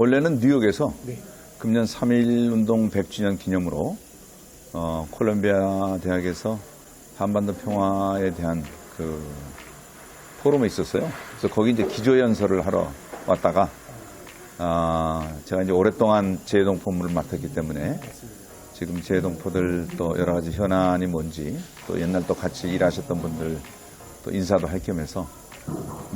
원래는 뉴욕에서 네. 금년 3.1 운동 100주년 기념으로 어, 콜롬비아 대학에서 한반도 평화에 대한 그 포럼이 있었어요. 그래서 거기 이제 기조연설을 하러 왔다가 아, 제가 이제 오랫동안 재해동포물을 맡았기 때문에 지금 재해동포들 또 여러 가지 현안이 뭔지 또 옛날 또 같이 일하셨던 분들 또 인사도 할 겸해서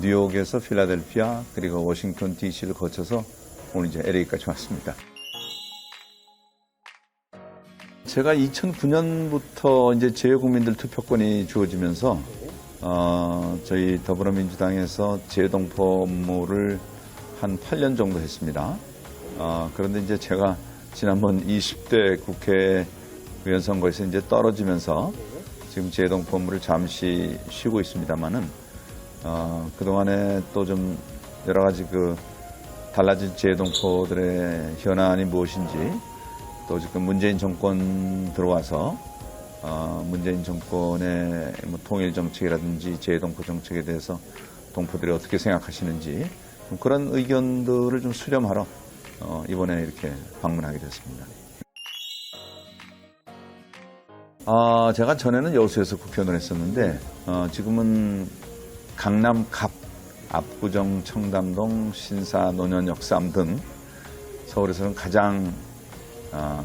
뉴욕에서 필라델피아 그리고 워싱턴 DC를 거쳐서 오늘 이제 LA까지 왔습니다. 제가 2009년부터 이제 재외국민들 투표권이 주어지면서 어, 저희 더불어민주당에서 재외동포 업무를 한 8년 정도 했습니다. 어, 그런데 이제 제가 지난번 20대 국회 의원 선거에서 이제 떨어지면서 지금 재외동포 업무를 잠시 쉬고 있습니다만은 어, 그동안에 또 좀 여러 가지 그 달라진 재외동포들의 현안이 무엇인지 또 지금 문재인 정권 들어와서 어, 문재인 정권의 뭐 통일 정책이라든지 재동포 정책에 대해서 동포들이 어떻게 생각하시는지 좀 그런 의견들을 좀 수렴하러 어, 이번에 이렇게 방문하게 됐습니다. 아, 제가 전에는 여수에서 국회의원을 했었는데 어, 지금은 강남 갑, 압구정, 청담동, 신사, 노년, 역삼 등 서울에서는 가장 아,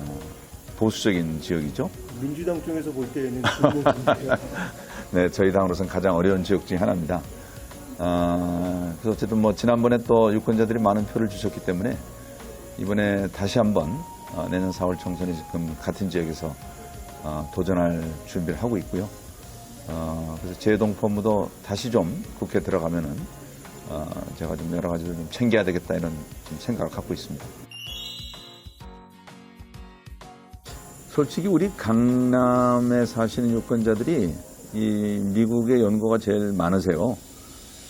보수적인 지역이죠. 민주당 쪽에서 볼 때는. 네, 저희 당으로서는 가장 어려운 지역 중에 하나입니다. 아, 그래서 어쨌든 뭐 지난번에 또 유권자들이 많은 표를 주셨기 때문에 이번에 다시 한번 어, 내년 4월 총선에 지금 같은 지역에서 어, 도전할 준비를 하고 있고요. 어, 그래서 재동포무도 다시 좀 국회 들어가면은 어, 제가 좀 여러 가지를 좀 챙겨야 되겠다 이런 좀 생각을 갖고 있습니다. 솔직히 우리 강남에 사시는 유권자들이 이 미국의 연고가 제일 많으세요.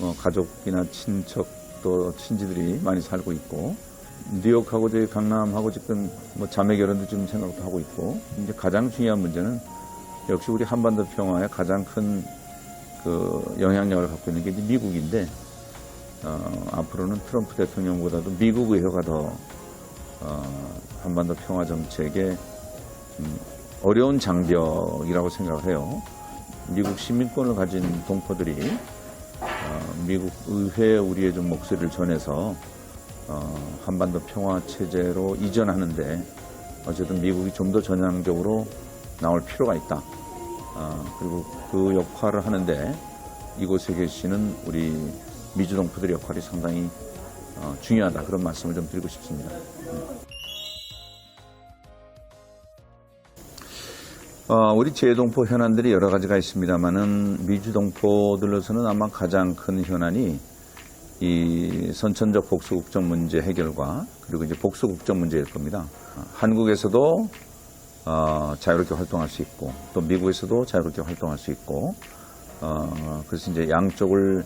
어, 가족이나 친척 또 친지들이 많이 살고 있고 뉴욕하고 저희 강남하고 지금 뭐 자매 결혼도 지금 생각도 하고 있고 이제 가장 중요한 문제는 역시 우리 한반도 평화에 가장 큰 그 영향력을 갖고 있는 게 이제 미국인데 어, 앞으로는 트럼프 대통령보다도 미국 의회가 더 어, 한반도 평화 정책에 좀 어려운 장벽이라고 생각을 해요. 미국 시민권을 가진 동포들이 어, 미국 의회에 우리의 좀 목소리를 전해서 어, 한반도 평화 체제로 이전하는데 어쨌든 미국이 좀 더 전향적으로 나올 필요가 있다. 어, 그리고 그 역할을 하는데 이곳에 계시는 우리 미주 동포들의 역할이 상당히 어, 중요하다 그런 말씀을 좀 드리고 싶습니다. 어, 우리 재동포 현안들이 여러 가지가 있습니다만은 미주동포들로서는 아마 가장 큰 현안이 이 선천적 복수 국적 문제 해결과 그리고 이제 복수 국적 문제일 겁니다. 어, 한국에서도 어, 자유롭게 활동할 수 있고 또 미국에서도 자유롭게 활동할 수 있고 어, 그래서 이제 양쪽을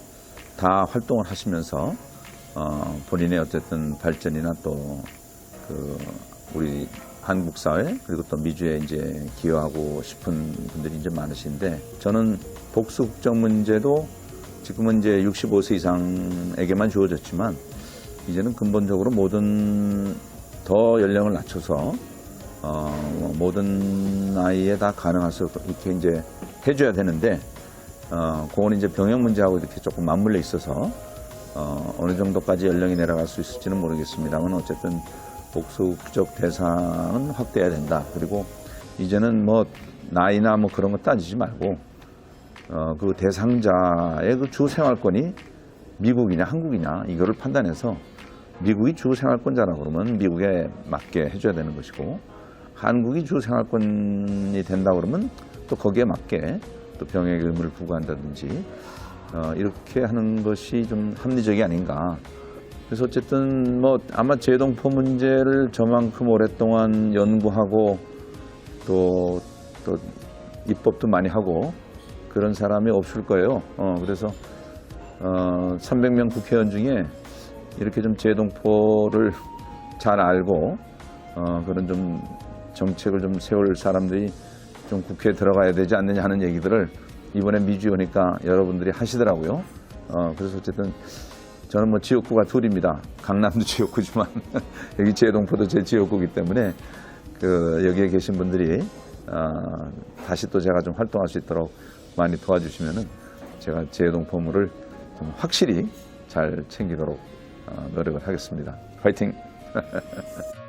다 활동을 하시면서 어, 본인의 어쨌든 발전이나 또 그 우리 한국 사회 그리고 또 미주에 이제 기여하고 싶은 분들이 이제 많으신데 저는 복수 국적 문제도 지금은 이제 65세 이상에게만 주어졌지만 이제는 근본적으로 모든 더 연령을 낮춰서 어, 뭐 모든 나이에 다 가능할 수 이렇게 이제 해줘야 되는데 어, 그거는 이제 병역 문제하고 이렇게 조금 맞물려 있어서 어, 어느 정도까지 연령이 내려갈 수 있을지는 모르겠습니다만 어쨌든 복수국적 대상은 확대해야 된다. 그리고 이제는 뭐 나이나 뭐 그런 거 따지지 말고 어, 그 대상자의 그 주 생활권이 미국이냐 한국이냐 이거를 판단해서 미국이 주 생활권자라 그러면 미국에 맞게 해줘야 되는 것이고 한국이 주 생활권이 된다 그러면 또 거기에 맞게 또 병역 의무를 부과한다든지 어, 이렇게 하는 것이 좀 합리적이 아닌가. 그래서 어쨌든 뭐 아마 재동포 문제를 저만큼 오랫동안 연구하고 또, 또 입법도 많이 하고 그런 사람이 없을 거예요. 어, 그래서 어, 300명 국회의원 중에 이렇게 좀 재동포를 잘 알고 어, 그런 좀 정책을 좀 세울 사람들이 좀 국회에 들어가야 되지 않느냐 하는 얘기들을 이번에 미주 오니까 여러분들이 하시더라고요. 어, 그래서 어쨌든 저는 뭐 지역구가 둘입니다. 강남도 지역구지만 여기 제동포도 제 지역구이기 때문에 그 여기에 계신 분들이 어, 다시 또 제가 좀 활동할 수 있도록 많이 도와주시면은 제가 제동포물을 좀 확실히 잘 챙기도록 어, 노력을 하겠습니다. 화이팅!